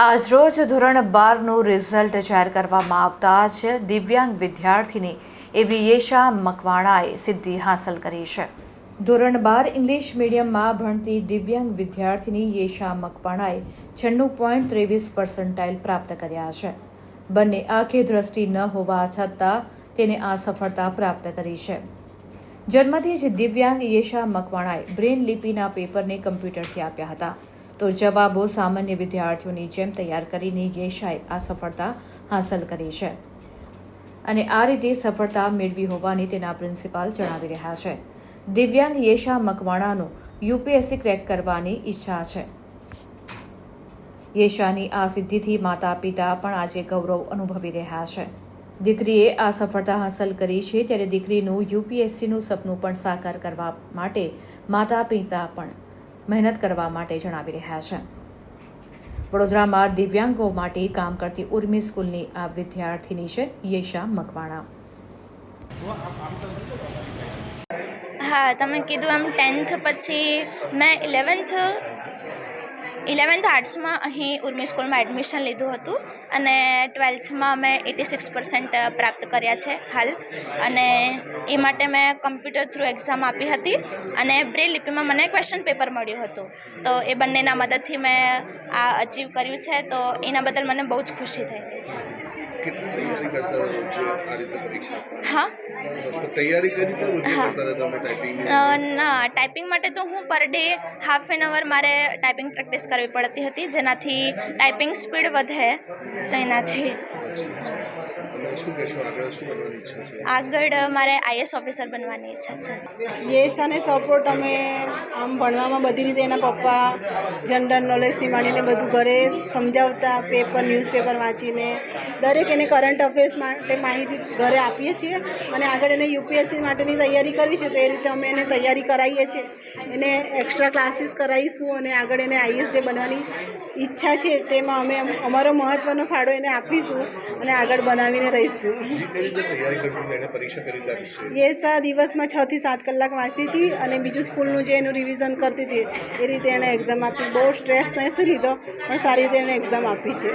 આજરોજ ધોરણ બારનું રિઝલ્ટ જાહેર કરવામાં આવતા જ દિવ્યાંગ વિદ્યાર્થીની એવી યેશા મકવાણાએ સિદ્ધિ હાંસલ કરી છે. ધોરણ બાર ઇંગ્લિશ મીડિયમમાં ભણતી દિવ્યાંગ વિદ્યાર્થીની યેશા મકવાણાએ છન્નું પોઈન્ટ ત્રેવીસ પર્સન્ટાઇલ પ્રાપ્ત કર્યા છે. બંને આંખે દ્રષ્ટિ ન હોવા છતાં તેને આ સફળતા પ્રાપ્ત કરી છે. જન્મથી જ દિવ્યાંગ યેશા મકવાણાએ બ્રેન લિપિના પેપરને કમ્પ્યુટરથી આપ્યા હતા. તો જવાબો સામાન્ય વિદ્યાર્થીઓની જેમ તૈયાર કરીને યેશાએ આ સફળતા હાંસલ કરી છે. અને આ રીતે સફળતા મેળવી હોવાની તેના પ્રિન્સિપાલ જણાવી રહ્યા છે. દિવ્યાંગ યેશા મકવાણાનું યુપીએસસી ક્રેક કરવાની ઈચ્છા છે. યેશાની આ સિદ્ધિથી માતા પિતા પણ આજે ગૌરવ અનુભવી રહ્યા છે. દીકરીએ આ સફળતા હાંસલ કરી છે ત્યારે દીકરીનું યુપીએસસીનું સપનું પણ સાકાર કરવા માટે માતા પિતા પણ મહેનત કરવા માટે જણાવી રહ્યા છે. વડોદરામાં દિવ્યાંગો માટે કામ કરતી ઉર્મી સ્કૂલની આ વિદ્યાર્થીની છે યેશા મકવાણા. હા, તમે કીધું એમ ટેન્થ પછી મેં ઇલેવન્થ ઇલેવન્થ આર્ટ્સમાં અહીં ઉર્મી સ્કૂલમાં એડમિશન લીધું હતું અને ટ્વેલ્થમાં મેં એટી સિક્સ પર્સન્ટ પ્રાપ્ત કર્યા છે હાલ. અને એ માટે મેં કમ્પ્યુટર થ્રુ એક્ઝામ આપી હતી અને બ્રેલ લિપિમાં મને ક્વેશ્ચન પેપર મળ્યું હતું. તો એ બંનેના મદદથી મેં આ અચીવ કર્યું છે, તો એના બદલ મને બહુ જ ખુશી થઈ રહી છે. કરતા આ રીતે પરીક્ષા હા. તૈયારી કરી તો રોજ હા. કરતા હતા તમે ટાઈપિંગ ના? ટાઈપિંગ માટે તો હું per day half an hour મારે ટાઈપિંગ પ્રેક્ટિસ કરવી પડતી હતી જેનાથી ટાઈપિંગ સ્પીડ વધે તો એનાથી. આગળ? મારે આઈએસ ઓફિસર બનવાની ઈચ્છા છે. યશ અને સપોર્ટ અમે આમ ભણવામાં બધી રીતે એના પપ્પા જનરલ નોલેજથી માંડીને બધું ઘરે સમજાવતા પેપર ન્યૂઝપેપર વાંચીને દરેક એને કરંટ અફેર્સ માટે માહિતી ઘરે આપીએ છીએ અને આગળ એને યુપીએસસી માટેની તૈયારી કરવી છે તો એ રીતે અમે એને તૈયારી કરાવીએ છીએ. એને એક્સ્ટ્રા ક્લાસીસ કરાવીશું અને આગળ એને આઈએસ જે બનવાની ઈચ્છા છે તેમાં અમે અમારો મહત્ત્વનો ફાળો એને આપીશું. અને આગળ બનાવીને રહીશું. એ યસ આ દિવસમાં છ થી સાત કલાક વાંચતી હતી અને બીજું સ્કૂલનું જે એનું રિવિઝન કરતી હતી એ રીતે એણે એક્ઝામ આપી. બહુ સ્ટ્રેસ નથી લીધો પણ સારી રીતે એણે એક્ઝામ આપી છે.